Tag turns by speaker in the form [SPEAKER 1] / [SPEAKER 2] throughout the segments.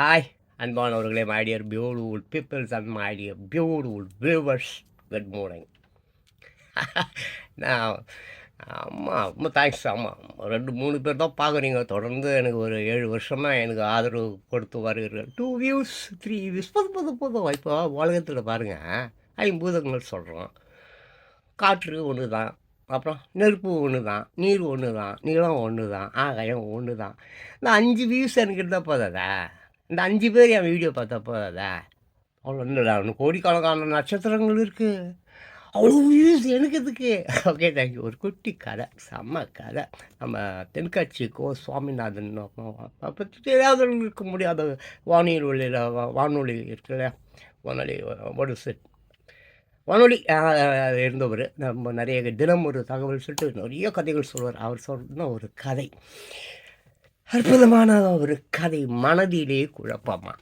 [SPEAKER 1] Hi அன்பானவர்களே my dear beautiful peoples and my dear beautiful viewers good morning நான் அம்மா ரொம்ப தேங்க்ஸ் அம்மா. ரெண்டு மூணு பேர் தான் பார்க்குறீங்க. தொடர்ந்து எனக்கு ஒரு ஏழு வருஷமாக எனக்கு ஆதரவு கொடுத்து வருகிறீர்கள். டூ வியூஸ் த்ரீ வியூஸ் போதும் போதும் போதும் இப்போ உலகத்தில் பாருங்கள் ஐம்பூதங்கள் சொல்கிறோம் காற்று ஒன்று தான் அப்புறம் நெருப்பு ஒன்று தான் நீர் ஒன்று தான் நிலம் ஒன்று தான் ஆகாயம் ஒன்று தான் இந்த அஞ்சு வியூஸ் எனக்கு இருந்தால் போதாதா? இந்த அஞ்சு பேர் என் வீடியோ பார்த்தா போதாதா? அவ்வளோ இல்லைடா ஒன்று கோடிக்கணக்கான நட்சத்திரங்கள் இருக்குது அவ்வளோ வியூஸ் எனக்கு இதுக்கு ஓகே தேங்க்யூ ஒரு குட்டி கதை செம்ம கதை. நம்ம தென்காட்சி கோ சுவாமிநாதன் அப்போ ஏதாவது இருக்க முடியாத வானியல் ஒளியில் வானொலி இருக்குல்ல வானொலி ஒரு செட் வானொலி இருந்தவர். நம்ம நிறைய தினம் ஒரு தகவல் சொல்லிட்டு நிறைய கதைகள் சொல்வார் அவர் சொன்ன ஒரு கதை. அற்புதமான ஒரு கதை மனதிலே குழப்பமா?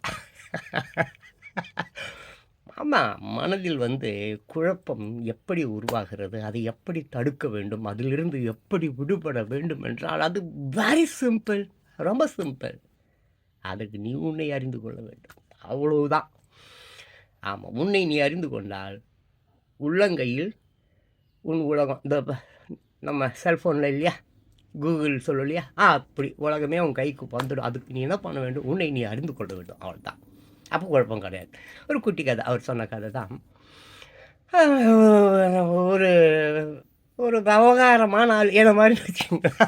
[SPEAKER 1] ஆமாம் மனதில் வந்து குழப்பம் எப்படி உருவாகிறது அதை எப்படி தடுக்க வேண்டும் அதிலிருந்து எப்படி விடுபட வேண்டும் என்றால் அது வெரி சிம்பிள் ரொம்ப சிம்பிள் அதுக்கு நீ உன்னை அறிந்து கொள்ள வேண்டும். அவ்வளவுதான். ஆமாம் உன்னை நீ அறிந்து கொண்டால் உள்ளங்கையில் உன் உலகம் இந்த நம்ம செல்ஃபோனில் இல்லையா? கூகுள் சொல்லும் இல்லையா ஆ அப்படி. உலகமே உன் கைக்கு வந்துடும். அதுக்கு நீ என்ன பண்ண வேண்டும்? உன்னை நீ அறிந்து கொள்ள வேண்டும். அவ்வளோதான் அப்போ குழப்பம் கிடையாது. ஒரு குட்டி கதை. அவர் சொன்ன கதை தான். ஒரு ஒரு விவகாரமான ஆள். என்ன மாதிரி வச்சுங்களா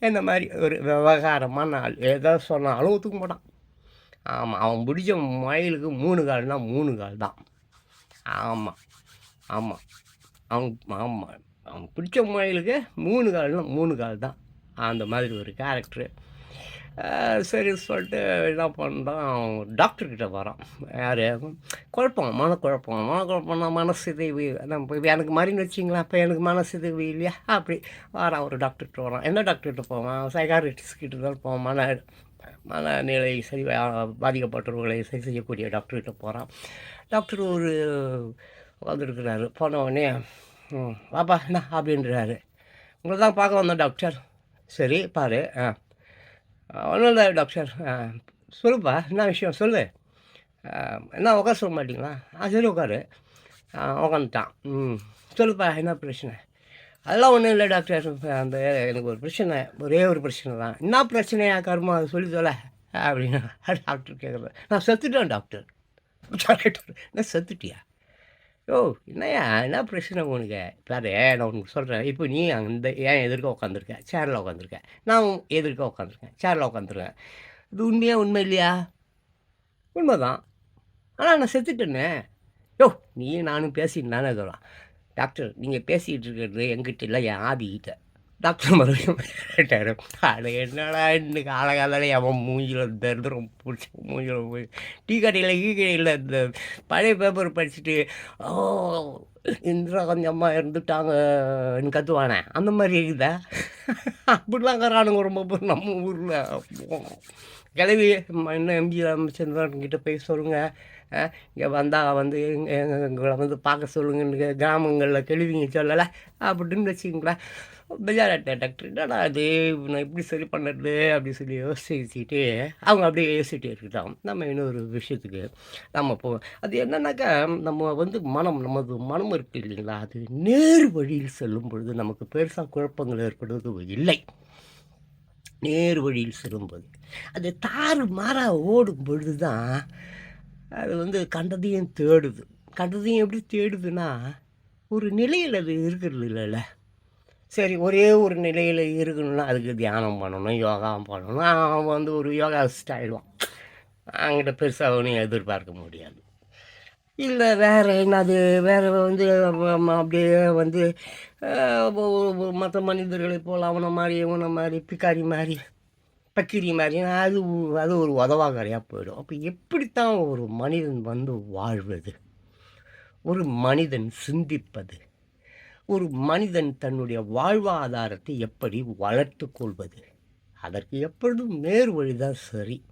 [SPEAKER 1] என்ன மாதிரி ஒரு விவகாரமான ஆள். ஏதோ சொன்னாலும் ஒத்துக்க மாட்டான் ஆமாம் அவன் பிடிச்ச மயிலுக்கு மூணு கால்னால் மூணு கால் தான் ஆமாம் ஆமாம் அவன் ஆமாம் அவங்க பிடிச்ச மயிலுக்கு மூணு கால்னா மூணு கால் தான். அந்த மாதிரி ஒரு கேரக்டரு சரி சொல்லிட்டு என்ன பண்ணுறான் டாக்டர்கிட்ட வரான். யார்? குழப்பம்? மனக்குழப்பம் மனக்குழப்பம்னா மனசிதைவு. நம்ம இப்போ எனக்கு மாதிரின்னு வச்சிங்களா இப்போ எனக்கு மனசிதைவு இல்லையா? அப்படி வரான் ஒரு டாக்டர்கிட்ட வரான். என்ன டாக்டர்கிட்ட போவான்? சைக்காரிட்டிஸ்கிட்ட தான் போவான். மன மனநிலை சரி பாதிக்கப்பட்டவர்களை சரி செய்யக்கூடிய டாக்டர்கிட்ட போகிறான் டாக்டர் ஒரு வந்துருக்கிறாரு. போன உடனே ம் வாப்பா என்ன அப்படின்றாரு. உங்களை தான் பார்க்க வந்தோம் டாக்டர். சரி பாரு ஆ. ஒன்றும் இல்லை டாக்டர். ஆ, சொல்லுப்பா என்ன விஷயம் சொல்லு. என்ன உட்கார சொல்ல மாட்டிங்களா? ஆ சரி உட்காரு. உட்காந்துட்டான். ம் சொல்லுப்பா என்ன பிரச்சனை? அதெல்லாம் ஒன்றும் இல்லை டாக்டர். அந்த எனக்கு ஒரு பிரச்சனை ஒரே ஒரு பிரச்சனை தான். என்ன பிரச்சனையா கருமா அது சொல்லி சொல்ல அப்படின்னு டாக்டர் கேட்குறேன் நான் செத்துட்டேன் டாக்டர். டாக்டர் என்ன செத்துட்டியா? ஓ என்னய்யா என்ன பிரச்சனை உனக்கு? பாரு நான் உனக்கு சொல்கிறேன் இப்போ நீ அந்த ஏன் எதிர்க்க உட்காந்துருக்க சேரில் உட்காந்துருக்க நான் எதிர்க்க உட்காந்துருக்கேன் சேரில் உட்காந்துருக்கேன் இது உண்மையா உண்மை இல்லையா? உண்மை தான் ஆனால் நான் செத்துட்டேனே. யோ நீ நானும் பேசிட்டு தானே சொல்லலாம் டாக்டர் நீங்கள் பேசிகிட்டு இருக்கிறது எங்கிட்ட இல்லை என் ஆபிக்கிட்ட டாக்டர் மறுபடியும் கேட்டார் அது என்னடா இன்னைக்கு காலகாலால அவன் மூஞ்சில் ரொம்ப பிடிச்ச மூஞ்சில் போய் டீ கடையில் கீ கடையில் இந்த பழைய பேப்பர் படிச்சுட்டு ஓ இந்திரா அம்மா இருந்துட்டாங்கன்னு கத்துவானே அந்த மாதிரி இருக்குதா அப்படிலாம் கரானுங்க ரொம்ப பேர் நம்ம ஊரில் கிளவி இன்னும் எம்ஜி ராமச்சந்திரன் கிட்டே போய் சொல்லுங்கள் இங்கே வந்தால் வந்து எங்க- எங்களை வந்து பார்க்க சொல்லுங்கன்னு கிராமங்களில் கேள்விங்க சொல்லலை அப்படின்னு வச்சுக்கோங்களேன். பெஜாராட்ட டாக்டர் என்னடா அது நான் எப்படி சரி பண்ணுறது அப்படி சொல்லி யோசிச்சுட்டு அவங்க அப்படியே யோசிச்சுட்டே இருக்கிறோம் நம்ம இன்னொரு விஷயத்துக்கு நம்ம போ அது என்னன்னாக்கா நம்ம வந்து மனம் நமது மனம் இருக்கு இல்லைங்களா அது நேர் வழியில் செல்லும் பொழுது நமக்கு பெருசாக குழப்பங்கள் ஏற்படுவது இல்லை. நேர் வழியில் செல்லும்போது அது தாறு மாறாக ஓடும் பொழுது தான் அது வந்து கண்டதையும் தேடுது. கண்டதையும் எப்படி தேடுதுன்னா ஒரு நிலையில் அது இருக்கிறது இல்லைல்ல. சரி ஒரே ஒரு நிலையில் இருக்கணும்னா அதுக்கு தியானம் பண்ணணும் யோகா பண்ணணும். அவன் வந்து ஒரு யோகா ஆகிடுவான் அவங்ககிட்ட பெருசாக ஒன்றும் எதிர்பார்க்க முடியாது. இல்லை வேறு என்னது? வேறு வந்து அப்படியே வந்து மற்ற மனிதர்களை போல் அவனை மாதிரி இவனை மாதிரி பிக்காரி மாதிரி பக்கிரி மாதிரி. அது அது ஒரு உதவாகரையாக போயிடும். அப்போ எப்படித்தான் ஒரு மனிதன் வந்து வாழ்வது? ஒரு மனிதன் சிந்திப்பது? ஒரு மனிதன் தன்னுடைய வாழ்வாதாரத்தை எப்படி வளர்த்து கொள்வது? அதற்கு எப்பொழுதும் நேர் வழிதான் சரி.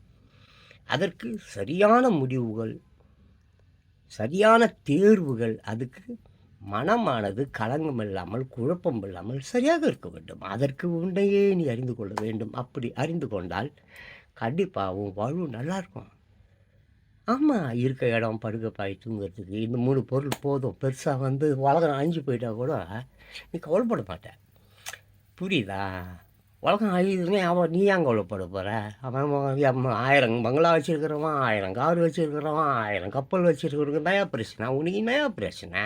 [SPEAKER 1] அதற்கு சரியான முடிவுகள் சரியான தேர்வுகள் அதுக்கு மனமானது களங்கம் இல்லாமல் குழப்பம் இல்லாமல் சரியாக இருக்க வேண்டும். அதற்கு உண்டையே நீ அறிந்து கொள்ள வேண்டும். அப்படி அறிந்து கொண்டால் கண்டிப்பாக உன் வாழ்வு நல்லாயிருக்கும் ஆமாம் இருக்க இடம் படுக்க பாய் தூங்குறதுக்கு இந்த மூணு பொருள் போதும். பெருசாக வந்து உலகம் அழிஞ்சு போயிட்டா கூட நீ கவலைப்பட மாட்ட. புரியுதா? உலகம் அழியுதுன்னே அவன் நீ ஏன் கவலைப்பட போகிற அவன் ஆயிரம் பங்களா வச்சுருக்கிறவன் ஆயிரம் கார் வச்சுருக்கிறவன் ஆயிரம் கப்பல் வச்சுருக்கிறவங்க நயா பிரச்சனை. உனக்கு நயா பிரச்சனை?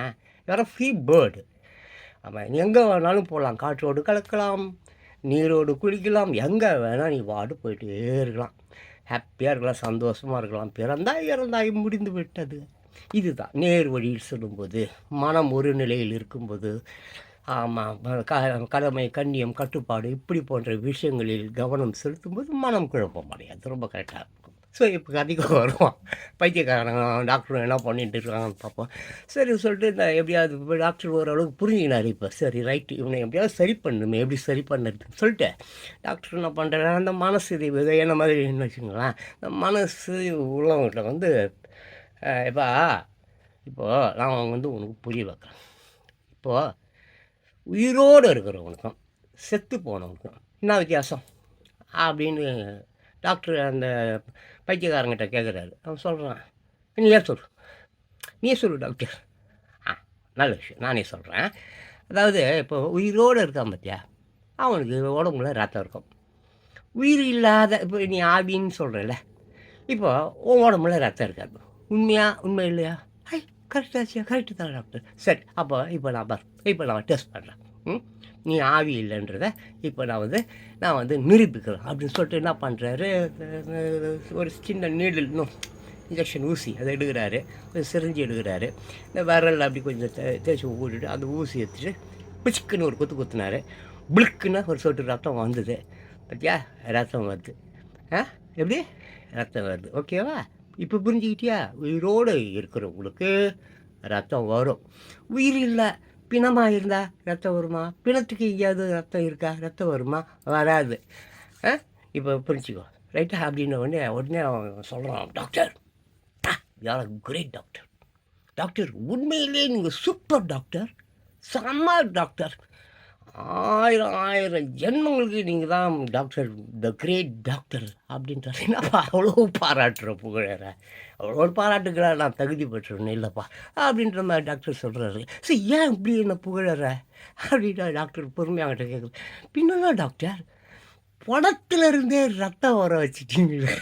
[SPEAKER 1] வேற ஃப்ரீ பேர்டு அவன் நீ எங்கே வேணாலும் போகலாம் காற்றோடு கலக்கலாம் நீரோடு குளிக்கலாம். எங்கே வேணால் நீ வாடு போயிட்டே இருக்கலாம். ஹாப்பியாக இருக்கலாம் சந்தோஷமாக இருக்கலாம். பிறந்தாய் இறந்தாய் முடிந்து விட்டது. இதுதான். நேர் வழியில் சொல்லும்போது மனம் ஒரு நிலையில் இருக்கும்போது ஆமாம் க கடமை கண்ணியம் கட்டுப்பாடு இப்படி போன்ற விஷயங்களில் கவனம் செலுத்தும்போது மனம் குழப்பம் அடையாது ரொம்ப கரெக்டாக இருக்கும் ஸோ இப்போ கதைக்கு வருவான். பைத்தியக்காரங்க டாக்டர் என்ன பண்ணிட்டு இருக்காங்கன்னு பார்ப்போம். சரி சொல்லிட்டு இந்த எப்படியாவது இப்போ டாக்டர் ஓரளவுக்கு புரிஞ்சுக்கினார் இப்போ. சரி ரைட்டு இவனை எப்படியாவது சரி பண்ணுமே எப்படி சரி பண்ணுறதுன்னு சொல்லிட்டு டாக்டர் என்ன பண்ணுறாரு அந்த மனசு இது என்ன மாதிரி என்ன வச்சுங்களேன் இந்த மனசு உள்ளவங்கள்ட்ட வந்து இப்போ இப்போது நான் வந்து உனக்கு புரிய வைக்கிறேன். இப்போது உயிரோடு இருக்கிறவனுக்கும் செத்து போனவனுக்கும் என்ன வித்தியாசம்? அப்படின்னு டாக்டர் அந்த பைத்தியக்காரங்கிட்ட கேட்குறாரு அவன் சொல்கிறான் நீ ஏன் சொல்லு? நீயே சொல்லு டாக்டர் ஆ நல்ல விஷயம். நானே சொல்கிறேன் அதாவது இப்போ உயிரோடு இருக்கான் பார்த்தியா அவனுக்கு உடம்புல ரத்தம் இருக்கும். உயிர் இல்லாத இப்போ நீ ஆவின்னு சொல்கிறல இப்போ உன் உடம்புல ரத்தம் இருக்காது. உண்மையா உண்மை இல்லையா? ஐ கரெக்டாச்சியா கரெக்டு தான் டாக்டர் சரி அப்போ இப்போ நான் பார் இப்போ நான் டெஸ்ட் பண்ணுறேன் நீ ஆவி இல்லைன்றத இப்போ நான் வந்து நான் வந்து நிரூபிக்கிறேன் அப்படின்னு சொல்லிட்டு என்ன பண்ணுறாரு ஒரு சின்ன நீடில் இன்னும் இன்ஜெக்ஷன் ஊசி அதை எடுக்கிறாரு. கொஞ்சம் சிரிஞ்சு எடுக்கிறாரு. இந்த விரல் அப்படி கொஞ்சம் தேய்ச்சி ஊட்டிட்டு அந்த ஊசி எடுத்துட்டு பிச்சுக்குன்னு ஒரு குத்து குத்துனாரு. பிளுக்குன்னு ஒரு சொட்டு ரத்தம் வந்தது. பார்த்தியா ரத்தம் வருது. ஆ? எப்படி? ரத்தம் வருது. ஓகேவா இப்போ புரிஞ்சுக்கிட்டியா? உயிரோடு இருக்கிறவங்களுக்கு ரத்தம் வரும். உயிர் இல்லை. பிணமாக இருந்தால் ரத்தம் வருமா? பிணத்துக்கு எங்கேயாவது ரத்தம் இருக்கா? ரத்தம் வருமா? வராது. ஆ? இப்போ புரிஞ்சுக்கோ. ரைட்டா அப்படின்ன உடனே உடனே அவன் சொல்கிறான் டாக்டர் யார் கிரேட் டாக்டர் டாக்டர் உண்மையிலே நீங்கள் சூப்பர் டாக்டர் செம்ம டாக்டர் ஆயிரம் ஆயிரம் ஜென்மங்களுக்கு நீங்கள் தான் டாக்டர் த கிரேட் டாக்டர் அப்படின்றாரு. என்னப்பா அவ்வளோ பாராட்டுற புகழற? அவ்வளோ பாராட்டுக்கிறார் நான் தகுதி பெற்றவனே இல்லைப்பா அப்படின்ற மாதிரி டாக்டர் சொல்கிறாரு சரி ஏன் இப்படி என்ன புகழற? அப்படின்னா டாக்டர் பொறுமையாகிட்ட கேட்குறது கேட்குது டாக்டர் படத்துலேருந்தே ரத்தம் வர வச்சிட்டீங்களே.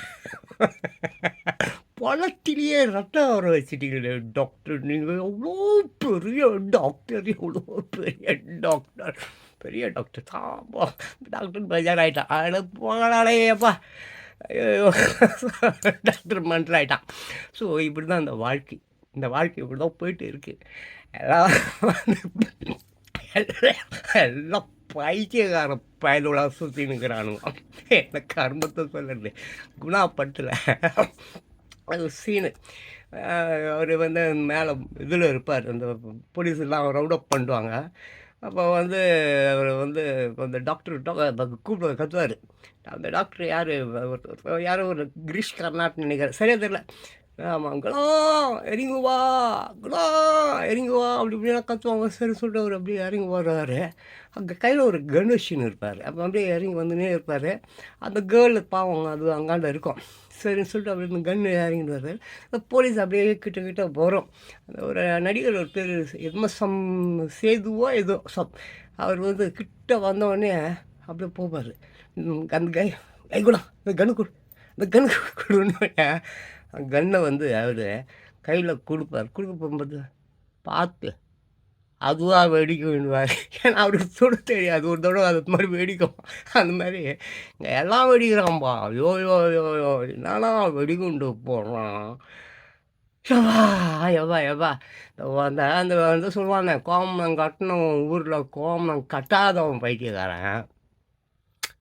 [SPEAKER 1] பழத்திலேயே ரத்தம் வர வச்சுட்டீங்களே டாக்டர் நீங்கள் எவ்வளோ பெரிய டாக்டர் எவ்வளோ பெரிய டாக்டர் பெரிய டாக்டர் ஆமா டாக்டர் பஜார் ஆகிட்டான் அட போகலாடையப்பா ஐயோ. டாக்டர் மன்றம் ஆகிட்டான் ஸோ இப்படி தான் அந்த வாழ்க்கை. இந்த வாழ்க்கை இப்படி தான் போயிட்டு இருக்குது எல்லாம் எல்லாம் பைத்தியக்கார பயலோட சுற்றி நிற்கிறானுங்க எனக்கு கர்மத்தை சொல்லுறது குணா பட்டில் அது சீனு அவர் வந்து மேலே இதில் இருப்பார். அந்த போலீஸ் எல்லாம் ரவுடப் பண்ணுவாங்க அப்போ வந்து அவர் வந்து அந்த டாக்டர் கூப்பிட கத்துவார். அந்த டாக்டர் யார்? யாரும் ஒரு கிரீஷ் கர்நாட்னு நினைக்கிறேன் சரியாக தெரியல. ஆமாம் குணா இறங்கி வா குணா இறங்கி வா அப்படி இப்படிலாம் கத்துவாங்க. சரி சொல்லிட்டு அவர் அப்படியே இறங்கி வருவார் அங்கே கையில் ஒரு கணேஷின்னு இருப்பார். அப்போ அப்படியே இறங்கி வந்துனே இருப்பார். அந்த கேர்ள் பாவம் அது அங்காண்ட இருக்கும். சரின்னு சொல்லிட்டு அப்படியே இந்த கன்று இறங்கிட்டு வர்றார். போலீஸ் அப்படியே கிட்ட கிட்ட வரும். அந்த ஒரு நடிகர் ஒரு பேர் எதுமோ சம் சேதுவோ ஏதோ சம். அவர் வந்து கிட்ட வந்தோடனே அப்படியே போவார். அந்த கை கை இந்த கன்று கொடு இந்த கன்று கொடுன்னு கன்னை வந்து அவர் கையில் கொடுப்பார். கொடுக்க போகும்போது பார்த்து அதுவாக வெடிக்கும் வேண்டுவார் ஏன்னா அவருக்கு சுட தெரியாது. ஒரு தடவை அது மாதிரி வெடிக்கும். அந்த மாதிரி இங்கே எல்லாம் வெடிக்கிறான்பா யோ யோ யோ யோ என்னன்னா வெடிகுண்டு போடுறான்? எவ்வா எவ்வா எவ்வா. அந்த அந்த வந்து சொல்லுவானே கோமணம் கட்டினவன் ஊரில் கோமணம் கட்டாதவன் பைத்தியக்காரன்.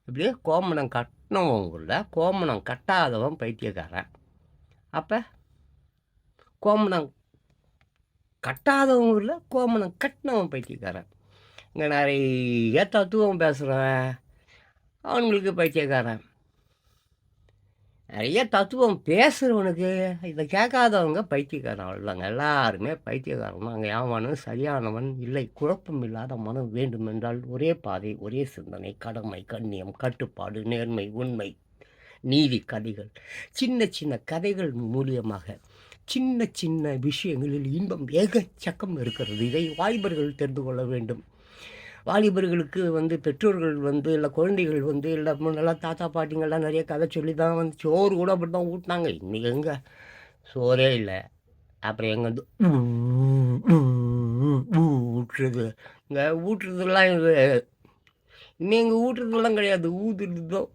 [SPEAKER 1] இப்படியே கோமணம் கட்டினவன் ஊரில். கோமணம் கட்டாதவன் பைத்தியக்காரன். அப்போ கோமணம் கட்டாதவன் ஊரில் கோமணம் கட்டினவன் பைத்தியக்காரன். இங்கே நிறைய தத்துவம் பேசுகிறேன் அவனுங்களுக்கு பைத்தியக்காரன். நிறைய தத்துவம் பேசுகிறவனுக்கு இதை கேட்காதவங்க பைத்தியக்காரன் அவ்வளோதாங்க எல்லாருமே பைத்தியக்காரன். தான் அங்கே யாவானும் சரியானவன் இல்லை. குழப்பம் இல்லாத மனம் வேண்டுமென்றால் ஒரே பாதை ஒரே சிந்தனை கடமை கண்ணியம் கட்டுப்பாடு நேர்மை உண்மை நீதி கதைகள். சின்ன சின்ன கதைகள் மூலியமாக சின்ன சின்ன விஷயங்களில் இன்பம் ஏகச்சக்கம் இருக்கிறது. இதை வாலிபர்கள் தெரிந்து கொள்ள வேண்டும். வாலிபர்களுக்கு வந்து பெற்றோர்கள் வந்து இல்லை குழந்தைகள் வந்து இல்லை முன்னெல்லாம் தாத்தா பாட்டிங்கள்லாம் நிறைய கதை சொல்லி தான் வந்து சோறு கூட அப்படி தான் ஊட்டினாங்க. இன்றைக்கி எங்கே? சோறே இல்லை. அப்புறம் எங்கே வந்து ஊட்டுறது. இங்கே ஊட்டுறதுலாம் இது இன்னும் எங்கள் ஊட்டுறதுலாம் கிடையாது. ஊதுறது தான்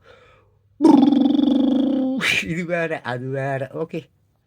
[SPEAKER 1] இது வேறு அது வேறு. ஓகே.